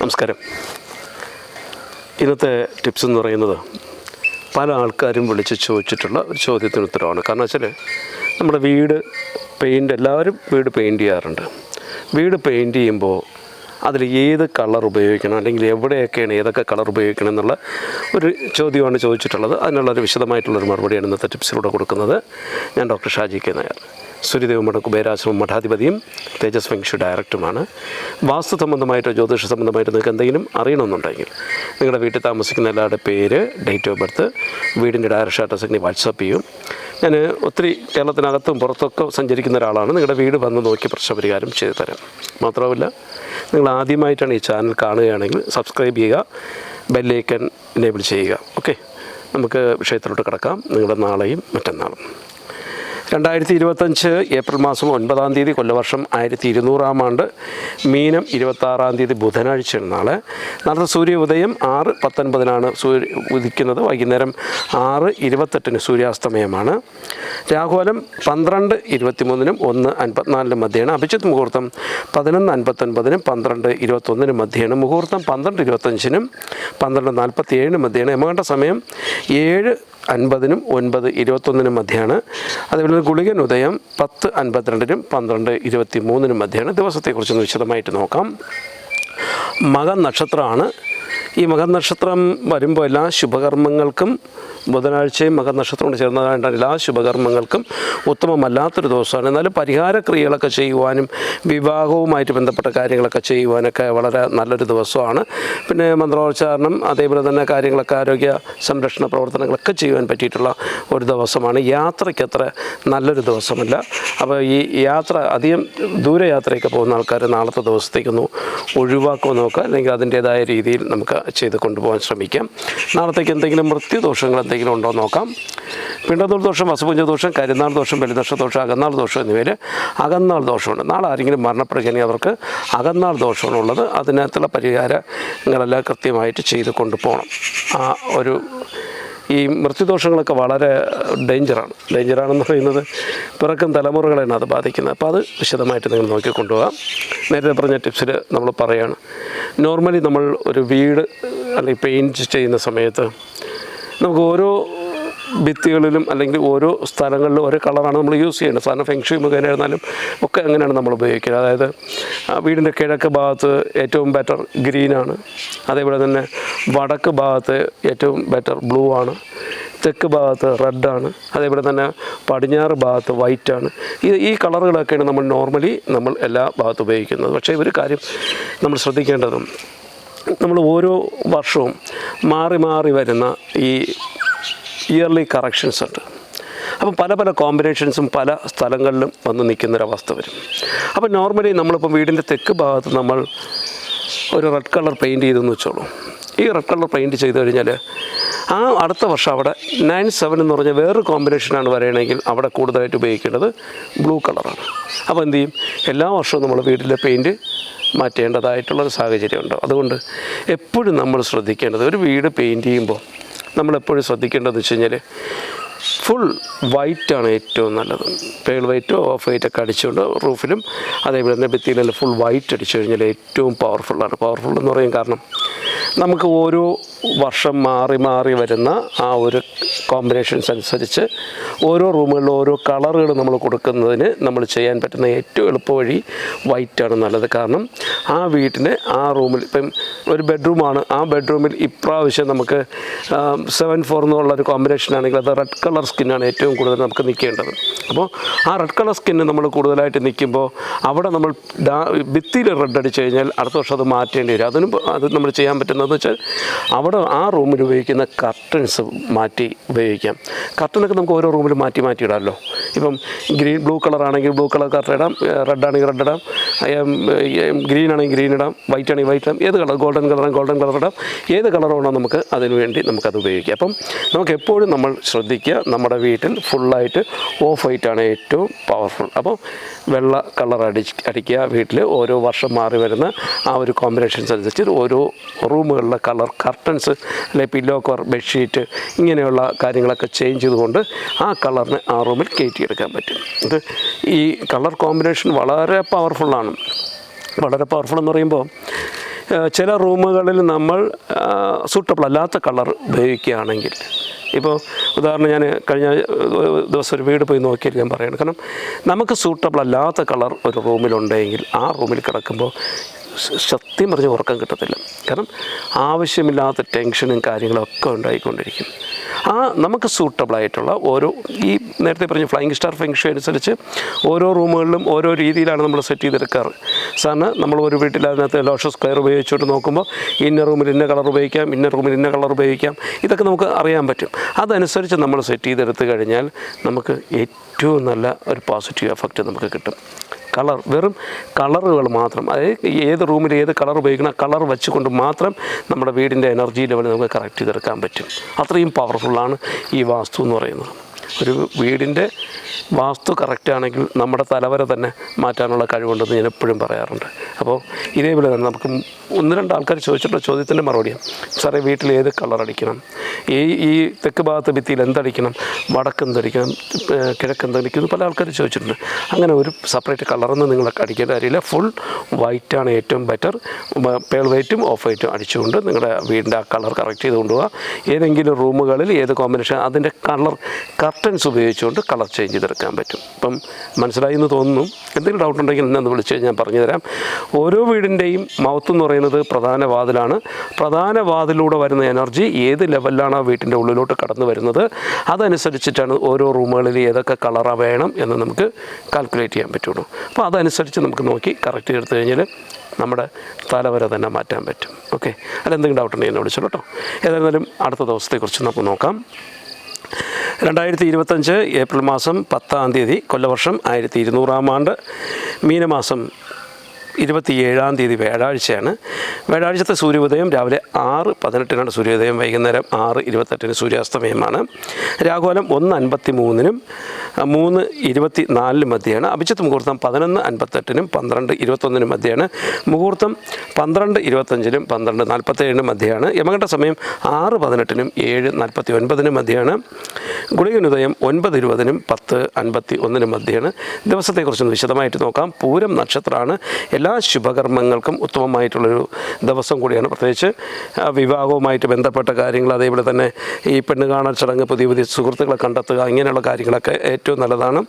നമസ്കാരം. ഇന്നത്തെ ടിപ്സ് എന്ന് പറയുന്നത് പല ആൾക്കാരും വിളിച്ച് ചോദിച്ചിട്ടുള്ള ഒരു ചോദ്യത്തിന് ഉത്തരവാണ് കാരണം വെച്ചാൽ നമ്മുടെ വീട് പെയിന്റ് എല്ലാവരും വീട് പെയിന്റ് ചെയ്യാറുണ്ട്. വീട് പെയിന്റ് ചെയ്യുമ്പോൾ അതിൽ ഏത് കളർ ഉപയോഗിക്കണം അല്ലെങ്കിൽ എവിടെയൊക്കെയാണ് ഏതൊക്കെ കളർ ഉപയോഗിക്കണം എന്നുള്ള ഒരു ചോദ്യമാണ് ചോദിച്ചിട്ടുള്ളത്. അതിനുള്ളൊരു വിശദമായിട്ടുള്ളൊരു മറുപടിയാണ് ഇന്നത്തെ ടിപ്സിലൂടെ കൊടുക്കുന്നത്. ഞാൻ ഡോക്ടർ ഷാജി കെ നായർ. സൂര്യദേവമഠ കുബേരാശ്രമം മഠാധിപതിയും തേജസ് വെങ്ഷു ഡയറക്ടറുമാണ്. വാസ്തു സംബന്ധമായിട്ടോ ജ്യോതിഷ സംബന്ധമായിട്ടോ നിങ്ങൾക്ക് എന്തെങ്കിലും അറിയണമെന്നുണ്ടെങ്കിൽ നിങ്ങളുടെ വീട്ടിൽ താമസിക്കുന്ന എല്ലാവരുടെ പേര് ഡേറ്റ് ഓഫ് ബർത്ത് വീടിന്റെ ഡയറക്ഷൻ അഡ്രസ് എനിക്ക് വാട്സപ്പ് ചെയ്യും. ഞാൻ ഒത്തിരി കേരളത്തിനകത്തും പുറത്തൊക്കെ സഞ്ചരിക്കുന്ന ഒരാളാണ്. നിങ്ങളുടെ വീട് വന്ന് നോക്കി പ്രശ്നപരിഹാരം ചെയ്തു തരാം. മാത്രമല്ല നിങ്ങൾ ആദ്യമായിട്ടാണ് ഈ ചാനൽ കാണുകയാണെങ്കിൽ സബ്സ്ക്രൈബ് ചെയ്യുക ബെല്ലൈക്കൻ എനേബിൾ ചെയ്യുക. ഓക്കെ? നമുക്ക് വിഷയത്തിലോട്ട് കിടക്കാം. നിങ്ങളുടെ നാളെയും മറ്റന്നാളും. രണ്ടായിരത്തി ഇരുപത്തഞ്ച് ഏപ്രിൽ മാസം ഒൻപതാം തീയതി കൊല്ലവർഷം ആയിരത്തി ഇരുന്നൂറാം ആണ്ട് മീനം ഇരുപത്താറാം തീയതി ബുധനാഴ്ചയാണ് നാളെ നടന്ന സൂര്യ ഉദയം ആറ് പത്തൊൻപതിനാണ് സൂര്യ ഉദിക്കുന്നത്. വൈകുന്നേരം ആറ് ഇരുപത്തെട്ടിന് സൂര്യാസ്തമയമാണ്. രാഹുലം പന്ത്രണ്ട് ഇരുപത്തിമൂന്നിനും ഒന്ന് അൻപത്തിനാലിനും മധ്യയാണ്. അഭിജിത്ത് മുഹൂർത്തം പതിനൊന്ന് അൻപത്തൊൻപതിനും പന്ത്രണ്ട് ഇരുപത്തൊന്നിനും മധ്യയാണ്. മുഹൂർത്തം പന്ത്രണ്ട് ഇരുപത്തഞ്ചിനും പന്ത്രണ്ട് നാൽപ്പത്തി ഏഴിനും മധ്യയാണ്. യമകണ്ഠ സമയം ഏഴ് അൻപതിനും ഒൻപത് ഇരുപത്തൊന്നിനും മധ്യയാണ് അതേപോലെ തന്നെ ഗുളികൻ ഉദയം പത്ത് അൻപത്തിരണ്ടിനും പന്ത്രണ്ട് ഇരുപത്തി മൂന്നിനും മധ്യയാണ് ദിവസത്തെക്കുറിച്ചൊന്ന് വിശദമായിട്ട് നോക്കാം. മക നക്ഷത്രമാണ് ഈ മകനക്ഷത്രം വരുമ്പോൾ എല്ലാ ശുഭകർമ്മങ്ങൾക്കും ബുധനാഴ്ചയും മകനക്ഷത്രം കൊണ്ട് ചേർന്നതായിട്ട് എല്ലാ ശുഭകർമ്മങ്ങൾക്കും ഉത്തമമല്ലാത്തൊരു ദിവസമാണ്. എന്നാലും പരിഹാരക്രിയകളൊക്കെ ചെയ്യുവാനും വിവാഹവുമായിട്ട് ബന്ധപ്പെട്ട കാര്യങ്ങളൊക്കെ ചെയ്യുവാനൊക്കെ വളരെ നല്ലൊരു ദിവസമാണ്. പിന്നെ മന്ത്രോച്ചാരണം അതേപോലെ തന്നെ കാര്യങ്ങളൊക്കെ ആരോഗ്യ സംരക്ഷണ പ്രവർത്തനങ്ങളൊക്കെ ചെയ്യുവാൻ പറ്റിയിട്ടുള്ള ഒരു ദിവസമാണ്. യാത്രയ്ക്ക് അത്ര നല്ലൊരു ദിവസമല്ല. അപ്പോൾ ഈ യാത്ര അധികം ദൂരയാത്രയൊക്കെ പോകുന്ന ആൾക്കാർ നാളത്തെ ദിവസത്തേക്കൊന്ന് ഒഴിവാക്കുമോ നോക്കുക. അല്ലെങ്കിൽ അതിന്റേതായ രീതിയിൽ നമുക്ക് ചെയ്ത് കൊണ്ടുപോകാൻ ശ്രമിക്കാം. നാളത്തേക്ക് എന്തെങ്കിലും മൃത്യുദോഷങ്ങൾ എന്തെങ്കിലും ഉണ്ടോ നോക്കാം. പിണ്ടതൂർ ദോഷം വസുപുഞ്ച ദോഷം കരിനാൾ ദോഷം ബലിദോഷ ദോഷം അകന്നാൾ ദോഷം എന്നിവയിൽ അകന്നാൾ ദോഷമുണ്ട്. നാളെ ആരെങ്കിലും മരണപ്പെടുകയാണെങ്കിൽ അവർക്ക് അകന്നാൾ ദോഷമാണുള്ളത് അതിനകത്തുള്ള പരിഹാരങ്ങളെല്ലാം കൃത്യമായിട്ട് ചെയ്ത് കൊണ്ടുപോകണം. ആ ഒരു ഈ മൃത്യുദോഷങ്ങളൊക്കെ വളരെ ഡേഞ്ചറാണ്. ഡേഞ്ചറാണെന്ന് പറയുന്നത് പിറക്കും തലമുറകളാണ് അത് ബാധിക്കുന്നത്. അപ്പോൾ അത് വിശദമായിട്ട് നിങ്ങൾ നോക്കി കൊണ്ടുപോകാം നേരത്തെ പറഞ്ഞ ടിപ്സിൽ നമ്മൾ പറയുകയാണ് നോർമലി നമ്മൾ ഒരു വീട് അല്ലെങ്കിൽ പെയിന്റ് ചെയ്യുന്ന സമയത്ത് നമുക്ക് ഓരോ ഭിത്തികളിലും അല്ലെങ്കിൽ ഓരോ സ്ഥലങ്ങളിലും ഓരോ കളറാണ് നമ്മൾ യൂസ് ചെയ്യുന്നത് സാധാരണ ഫെങ്ഷി മുഖേനായിരുന്നാലും ഒക്കെ അങ്ങനെയാണ് നമ്മൾ ഉപയോഗിക്കുന്നത് അതായത് വീടിന്റെ കിഴക്ക് ഭാഗത്ത് ഏറ്റവും ബെറ്റർ ഗ്രീനാണ് അതേപോലെ തന്നെ വടക്ക് ഭാഗത്ത് ഏറ്റവും ബെറ്റർ ബ്ലൂ ആണ്. തെക്ക് ഭാഗത്ത് റെഡാണ് അതേപോലെ തന്നെ പടിഞ്ഞാറ് ഭാഗത്ത് വൈറ്റാണ് ഈ ഈ കളറുകളൊക്കെയാണ് നമ്മൾ നോർമലി നമ്മൾ എല്ലാ ഭാഗത്തും ഉപയോഗിക്കുന്നത്. പക്ഷേ ഒരു കാര്യം നമ്മൾ ശ്രദ്ധിക്കേണ്ടതും നമ്മൾ ഓരോ വർഷവും മാറി മാറി വരുന്ന ഈ ഇയർലി കറക്ഷൻസ് ഉണ്ട്. അപ്പം പല പല കോമ്പിനേഷൻസും പല സ്ഥലങ്ങളിലും വന്ന് നിൽക്കുന്നൊരവസ്ഥ വരും. അപ്പം നോർമലി നമ്മളിപ്പോൾ വീടിന്റെ തെക്ക് ഭാഗത്ത് നമ്മൾ ഒരു റെഡ് കളർ പെയിന്റ് ചെയ്തെന്ന് വെച്ചോളൂ. ഈ റെഡ് കളർ പെയിന്റ് ചെയ്ത് കഴിഞ്ഞാൽ ആ അടുത്ത വർഷം അവിടെ നയൻ സെവൻ എന്ന് പറഞ്ഞ വേറൊരു കോമ്പിനേഷനാണ് വരണമെങ്കിൽ അവിടെ കൂടുതലായിട്ട് ഉപയോഗിക്കേണ്ടത് ബ്ലൂ കളറാണ് അപ്പോൾ എന്ത് ചെയ്യും? എല്ലാ വർഷവും നമ്മൾ വീട്ടിലെ പെയിന്റ് മാറ്റേണ്ടതായിട്ടുള്ളൊരു സാഹചര്യമുണ്ട്. അതുകൊണ്ട് എപ്പോഴും നമ്മൾ ശ്രദ്ധിക്കേണ്ടത് ഒരു വീട് പെയിന്റ് ചെയ്യുമ്പോൾ നമ്മളെപ്പോഴും ശ്രദ്ധിക്കേണ്ടതെന്ന് വെച്ച് കഴിഞ്ഞാൽ ഫുൾ വൈറ്റാണ് ഏറ്റവും നല്ലത്. പേൾ വൈറ്റോ ഓഫ് വൈറ്റൊക്കെ അടിച്ചുകൊണ്ട് റൂഫിലും അതേപോലെ തന്നെ ഭിത്തിയിലെല്ലാം ഫുൾ വൈറ്റ് അടിച്ചു കഴിഞ്ഞാൽ ഏറ്റവും പവർഫുള്ളാണ് പവർഫുൾ എന്ന് പറയും കാരണം നമുക്ക് ഓരോ വർഷം മാറി മാറി വരുന്ന ആ ഒരു കോമ്പിനേഷൻസ് അനുസരിച്ച് ഓരോ റൂമുകളിലും ഓരോ കളറുകൾ നമ്മൾ കൊടുക്കുന്നതിന് നമ്മൾ ചെയ്യാൻ പറ്റുന്ന ഏറ്റവും എളുപ്പവഴി വൈറ്റാണ് നല്ലത്. കാരണം ആ വീട്ടിന് ആ റൂമിൽ ഇപ്പം ഒരു ബെഡ്റൂമാണ്. ആ ബെഡ്റൂമിൽ ഇപ്രാവശ്യം നമുക്ക് സെവൻ ഫോർ എന്നുള്ളൊരു കോമ്പിനേഷൻ ആണെങ്കിൽ അത് റെഡ് കളർ സ്കിന്നാണ് ഏറ്റവും കൂടുതൽ നമുക്ക് നിൽക്കേണ്ടത്. അപ്പോൾ ആ റെഡ് കളർ സ്കിന്ന് നമ്മൾ കൂടുതലായിട്ട് നിൽക്കുമ്പോൾ അവിടെ നമ്മൾ ഡാ ഭിത്തിയിൽ റെഡ് അടിച്ചു കഴിഞ്ഞാൽ അടുത്ത വർഷം അത് മാറ്റേണ്ടി വരും. അതിന് അത് നമ്മൾ ചെയ്യാൻ പറ്റുന്നതെന്ന് വെച്ചാൽ അവിടെ ആ റൂമിൽ ഉപയോഗിക്കുന്ന കർട്ടൻസ് മാറ്റി ഉപയോഗിക്കാം. കർട്ടനൊക്കെ നമുക്ക് ഓരോ റൂമിൽ മാറ്റി മാറ്റി ഇടാമല്ലോ ഇപ്പം ഗ്രീൻ ബ്ലൂ കളറാണെങ്കിൽ ബ്ലൂ കളർ കറക്റ്റ് ഇടാം റെഡ് ആണെങ്കിൽ റെഡ് ഇടാം ഗ്രീൻ ആണെങ്കിൽ ഗ്രീൻ ഇടാം വൈറ്റ് ആണെങ്കിൽ വൈറ്റ് ഇടാം ഏത് കളർ ഗോൾഡൻ കളറാണ് ഗോൾഡൻ കളർ ഇടാം ഏത് കളർ വേണോ നമുക്ക് അതിനുവേണ്ടി നമുക്കത് ഉപയോഗിക്കാം. അപ്പം നമുക്ക് എപ്പോഴും നമ്മൾ ശ്രദ്ധിക്കുക നമ്മുടെ വീട്ടിൽ ഫുള്ളായിട്ട് ഓഫ് വൈറ്റാണ് ഏറ്റവും പവർഫുൾ അപ്പോൾ വെള്ള കളർ അടി അടിക്കുക വീട്ടിൽ ഓരോ വർഷം മാറി വരുന്ന ആ ഒരു കോമ്പിനേഷൻസ് അനുസരിച്ച് ഓരോ റൂമുകളിലെ കളർ കർട്ടൻസ് അല്ലെങ്കിൽ പില്ലോ കവർ ബെഡ്ഷീറ്റ് ഇങ്ങനെയുള്ള കാര്യങ്ങളൊക്കെ ചേഞ്ച് ചെയ്തുകൊണ്ട് ആ കളറിനെ ആ റൂമിൽ കയറ്റിയെടുക്കാൻ പറ്റും. ഇത് ഈ കളർ കോമ്പിനേഷൻ വളരെ പവർഫുള്ളാണ്. വളരെ പവർഫുൾ എന്ന് പറയുമ്പോൾ ചില റൂമുകളിൽ നമ്മൾ സൂട്ടബിൾ അല്ലാത്ത കളർ ഉപയോഗിക്കുകയാണെങ്കിൽ ഇപ്പോൾ ഉദാഹരണം ഞാൻ കഴിഞ്ഞ ദിവസം ഒരു വീട് പോയി നോക്കിയിട്ട് ഞാൻ പറയുന്നത് കാരണം നമുക്ക് സൂട്ടബിൾ അല്ലാത്ത കളർ ഒരു റൂമിലുണ്ടെങ്കിൽ ആ റൂമിൽ കിടക്കുമ്പോൾ സത്യം പറഞ്ഞ് ഉറക്കം കിട്ടത്തില്ല. കാരണം ആവശ്യമില്ലാത്ത ടെൻഷനും കാര്യങ്ങളൊക്കെ ഉണ്ടായിക്കൊണ്ടിരിക്കും. ആ നമുക്ക് സൂട്ടബിൾ ആയിട്ടുള്ള ഓരോ ഈ നേരത്തെ പറഞ്ഞ ഫ്ലൈയിങ് സ്റ്റാർ ഫെങ്ഷു അനുസരിച്ച് ഓരോ റൂമുകളിലും ഓരോ രീതിയിലാണ് നമ്മൾ സെറ്റ് ചെയ്തെടുക്കാറ്. സാറിന് നമ്മൾ ഒരു വീട്ടിൽ അതിനകത്ത് ലോഷ സ്ക്വയർ ഉപയോഗിച്ചുകൊണ്ട് നോക്കുമ്പോൾ ഇന്ന റൂമിൽ ഇന്ന കളർ ഉപയോഗിക്കാം ഇന്ന റൂമിൽ ഇന്ന കളർ ഉപയോഗിക്കാം ഇതൊക്കെ നമുക്ക് അറിയാൻ പറ്റും. അതനുസരിച്ച് നമ്മൾ സെറ്റ് ചെയ്തെടുത്ത് കഴിഞ്ഞാൽ നമുക്ക് ഏറ്റവും നല്ല ഒരു പോസിറ്റീവ് എഫക്റ്റ് നമുക്ക് കിട്ടും. കളർ വെറും കളറുകൾ മാത്രം. അതായത് ഏത് റൂമിൽ ഏത് കളർ ഉപയോഗിക്കണം കളർ വെച്ചുകൊണ്ട് മാത്രം നമ്മുടെ വീടിന്റെ എനർജി ലെവൽ നമുക്ക് കറക്റ്റ് ചെയ്തെടുക്കാൻ പറ്റും. അത്രയും പവർഫുള്ളാണ് ഈ വാസ്തു എന്ന് പറയുന്നത്. ഒരു വീടിന്റെ വാസ്തു കറക്റ്റ് ആണെങ്കിൽ നമ്മുടെ തലവരെ തന്നെ മാറ്റാനുള്ള കഴിവുണ്ടെന്ന് ഞാൻ എപ്പോഴും പറയാറുണ്ട്. അപ്പോൾ ഇതേപോലെ തന്നെ നമുക്ക് ഒന്ന് രണ്ട് ആൾക്കാർ ചോദിച്ചിട്ടുള്ള ചോദ്യത്തിന്റെ മറുപടിയാണ്. സാറേ വീട്ടിൽ ഏത് കളർ അടിക്കണം? ഈ ഈ തെക്ക് ഭാഗത്ത് ഭിത്തിയിൽ എന്തടിക്കണം? വടക്കെന്തടിക്കണം എന്തടിക്കണം? ഏഹ് കിഴക്ക് എന്തടിക്കണം? പല ആൾക്കാർ ചോദിച്ചിട്ടുണ്ട്. അങ്ങനെ ഒരു സെപ്പറേറ്റ് കളറൊന്നും നിങ്ങൾ അടിക്കേണ്ട കാര്യമില്ല. ഫുൾ വൈറ്റാണ് ഏറ്റവും ബെറ്റർ പേൾ വൈറ്റും ഓഫ് വൈറ്റും അടിച്ചുകൊണ്ട് നിങ്ങളുടെ വീടിന്റെ ആ കളർ കറക്റ്റ് ചെയ്ത് കൊണ്ടുപോകുക ഏതെങ്കിലും റൂമുകളിൽ ഏത് കോമ്പിനേഷൻ അതിന്റെ കളർ കർട്ടൻസ് ഉപയോഗിച്ചുകൊണ്ട് കളർ ചേഞ്ച് ചെയ്തെടുക്കാൻ പറ്റും. ഇപ്പം മനസ്സിലായി എന്ന് തോന്നുന്നു. എന്തെങ്കിലും ഡൗട്ട് ഉണ്ടെങ്കിൽ എന്നെ വിളിച്ച് ഞാൻ പറഞ്ഞു തരാം ഓരോ വീടിന്റെയും മൗത്ത് എന്ന് പറയുന്നത് പ്രധാന വാതിലാണ്. പ്രധാന വാതിലൂടെ വരുന്ന എനർജി ഏത് ലെവലിലാണ് ആ വീട്ടിന്റെ ഉള്ളിലോട്ട് കടന്നു വരുന്നത്? അതനുസരിച്ചിട്ടാണ് ഓരോ റൂമുകളിൽ ഏതൊക്കെ കളറാ വേണം എന്ന് നമുക്ക് കാൽക്കുലേറ്റ് ചെയ്യാൻ പറ്റുള്ളൂ. അപ്പോൾ അതനുസരിച്ച് നമുക്ക് നോക്കി കറക്റ്റ് ചെയ്തെടുത്ത് കഴിഞ്ഞാൽ നമ്മുടെ തലവരെ തന്നെ മാറ്റാൻ പറ്റും. ഓക്കെ അല്ല എന്തെങ്കിലും ഡൗട്ട് ഉണ്ടെങ്കിൽ എന്നെ വിളിച്ചോളൂ കേട്ടോ. ഏതായിരുന്നാലും അടുത്ത ദിവസത്തെക്കുറിച്ച് നമുക്ക് നോക്കാം. രണ്ടായിരത്തി ഇരുപത്തഞ്ച് ഏപ്രിൽ മാസം പത്താം തീയതി കൊല്ലവർഷം ആയിരത്തി ഇരുന്നൂറാം ആണ്ട് മീനമാസം ഇരുപത്തിയേഴാം തീയതി വ്യാഴാഴ്ചയാണ്. വ്യാഴാഴ്ചത്തെ സൂര്യോദയം രാവിലെ ആറ് പതിനെട്ടിനാണ് സൂര്യോദയം വൈകുന്നേരം ആറ് ഇരുപത്തെട്ടിന് സൂര്യാസ്തമയമാണ്. രാഘോലം ഒന്ന് അൻപത്തി മൂന്നിനും മൂന്ന് ഇരുപത്തി നാലിനും മധ്യയാണ്. അഭിജിത്ത് മുഹൂർത്തം പതിനൊന്ന് അൻപത്തെട്ടിനും പന്ത്രണ്ട് ഇരുപത്തൊന്നിനും മധ്യയാണ്. മുഹൂർത്തം പന്ത്രണ്ട് ഇരുപത്തഞ്ചിനും പന്ത്രണ്ട് നാൽപ്പത്തേഴിനും മധ്യയാണ്. യമകണ്ഠ സമയം ആറ് പതിനെട്ടിനും ഏഴ് നാൽപ്പത്തി ഒൻപതിനും മധ്യയാണ്. ഗുളികനുദയം ഒൻപത് ഇരുപതിനും പത്ത് അൻപത്തി ഒന്നിനും മധ്യയാണ്. ദിവസത്തെക്കുറിച്ചൊന്ന് വിശദമായിട്ട് നോക്കാം. പൂരം നക്ഷത്രമാണ്. എല്ലാ ശുഭകർമ്മങ്ങൾക്കും ഉത്തമമായിട്ടുള്ളൊരു ദിവസം കൂടിയാണ്. പ്രത്യേകിച്ച് വിവാഹവുമായിട്ട് ബന്ധപ്പെട്ട കാര്യങ്ങൾ അതേപോലെ തന്നെ ഈ പെണ്ണ് കാണൽ ചടങ്ങ് പുതിയ പുതിയ സുഹൃത്തുക്കളെ കണ്ടെത്തുക ഇങ്ങനെയുള്ള കാര്യങ്ങളൊക്കെ ഏറ്റവും നല്ലതാണ്.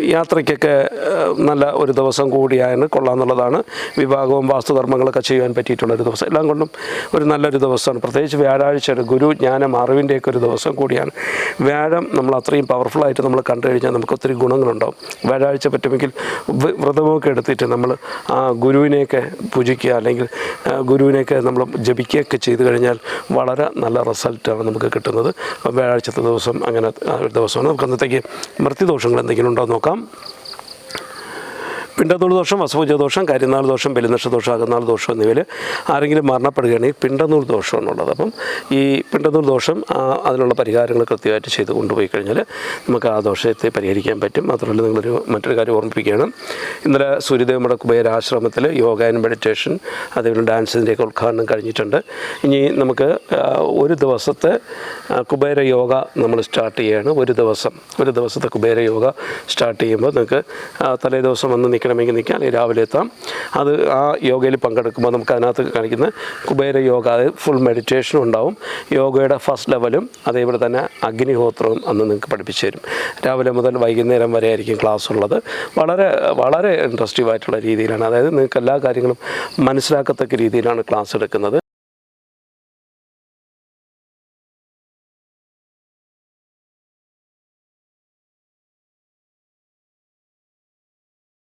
യാത്രയ്ക്കൊക്കെ നല്ല ഒരു ദിവസം കൂടിയാണ് കൊള്ളാമെന്നുള്ളതാണ് വിവാഹവും വാസ്തുകർമ്മങ്ങളൊക്കെ ചെയ്യാൻ പറ്റിയിട്ടുള്ളൊരു ദിവസം. എല്ലാം കൊണ്ടും ഒരു നല്ലൊരു ദിവസമാണ്. പ്രത്യേകിച്ച് വ്യാഴാഴ്ച ഒരു ഗുരു ജ്ഞാനം അറിവിന്റെയൊക്കെ ഒരു ദിവസം കൂടിയാണ്. വ്യാഴം നമ്മൾ അത്രയും പവർഫുള്ളായിട്ട് നമ്മൾ കണ്ടു കഴിഞ്ഞാൽ നമുക്ക് ഒത്തിരി ഗുണങ്ങളുണ്ടാവും. വ്യാഴാഴ്ച പറ്റുമെങ്കിൽ വ്രതമൊക്കെ എടുത്തിട്ട് നമ്മൾ ആ ഗുരുവിനെയൊക്കെ പൂജിക്കുക അല്ലെങ്കിൽ ഗുരുവിനെയൊക്കെ നമ്മൾ ജപിക്കുകയൊക്കെ ചെയ്തു കഴിഞ്ഞാൽ വളരെ നല്ല റിസൾട്ടാണ് നമുക്ക് കിട്ടുന്നത്. വ്യാഴാഴ്ചത്തെ ദിവസം അങ്ങനെ ദിവസമാണ്. നമുക്ക് അന്നത്തേക്ക് മൃത്യുദോഷങ്ങൾ എന്തെങ്കിലും ഉണ്ടോ നോക്കാം. പിണ്ടനൂൽ ദോഷം അസുഭുജ ദോഷം കരിനാൾ ദോഷം ബലിനക്ഷ ദോഷം അകന്നാൾ ദോഷം എന്നിവയിൽ ആരെങ്കിലും മരണപ്പെടുകയാണെങ്കിൽ പിണ്ടനൂൽ ദോഷമാണുള്ളത് അപ്പം ഈ പിണ്ടനൂൽ ദോഷം അതിനുള്ള പരിഹാരങ്ങൾ കൃത്യമായിട്ട് ചെയ്ത് കൊണ്ടുപോയി കഴിഞ്ഞാൽ നമുക്ക് ആ ദോഷത്തെ പരിഹരിക്കാൻ പറ്റും. മാത്രമല്ല നിങ്ങളൊരു മറ്റൊരു കാര്യം ഓർമ്മിപ്പിക്കുകയാണ്. ഇന്നലെ സൂര്യദേവ് കുബേര ആശ്രമത്തിൽ യോഗ ആൻഡ് മെഡിറ്റേഷൻ അതേപോലെ ഡാൻസിന്റെയൊക്കെ ഉദ്ഘാടനം കഴിഞ്ഞിട്ടുണ്ട്. ഇനി നമുക്ക് ഒരു ദിവസത്തെ കുബേര യോഗ നമ്മൾ സ്റ്റാർട്ട് ചെയ്യുകയാണ്. ഒരു ദിവസം ഒരു ദിവസത്തെ കുബേര യോഗ സ്റ്റാർട്ട് ചെയ്യുമ്പോൾ നിങ്ങൾക്ക് തലേ ദിവസം വന്ന് നിൽക്കണമെങ്കിൽ നിൽക്കാം അല്ലെങ്കിൽ രാവിലെ എത്താം. അത് ആ യോഗയിൽ പങ്കെടുക്കുമ്പോൾ നമുക്ക് അതിനകത്ത് കാണിക്കുന്ന കുബേര യോഗ അതായത് ഫുൾ മെഡിറ്റേഷനും ഉണ്ടാവും. യോഗയുടെ ഫസ്റ്റ് ലെവലും അതേപോലെ തന്നെ അഗ്നിഹോത്രവും അന്ന് നിങ്ങൾക്ക് പഠിപ്പിച്ചു തരും. രാവിലെ മുതൽ വൈകുന്നേരം വരെ ആയിരിക്കും ക്ലാസ് ഉള്ളത്. വളരെ വളരെ ഇൻട്രസ്റ്റീവ് ആയിട്ടുള്ള രീതിയിലാണ്. അതായത് നിങ്ങൾക്ക് എല്ലാ കാര്യങ്ങളും മനസ്സിലാക്കത്തക്ക രീതിയിലാണ് ക്ലാസ് എടുക്കുന്നത്.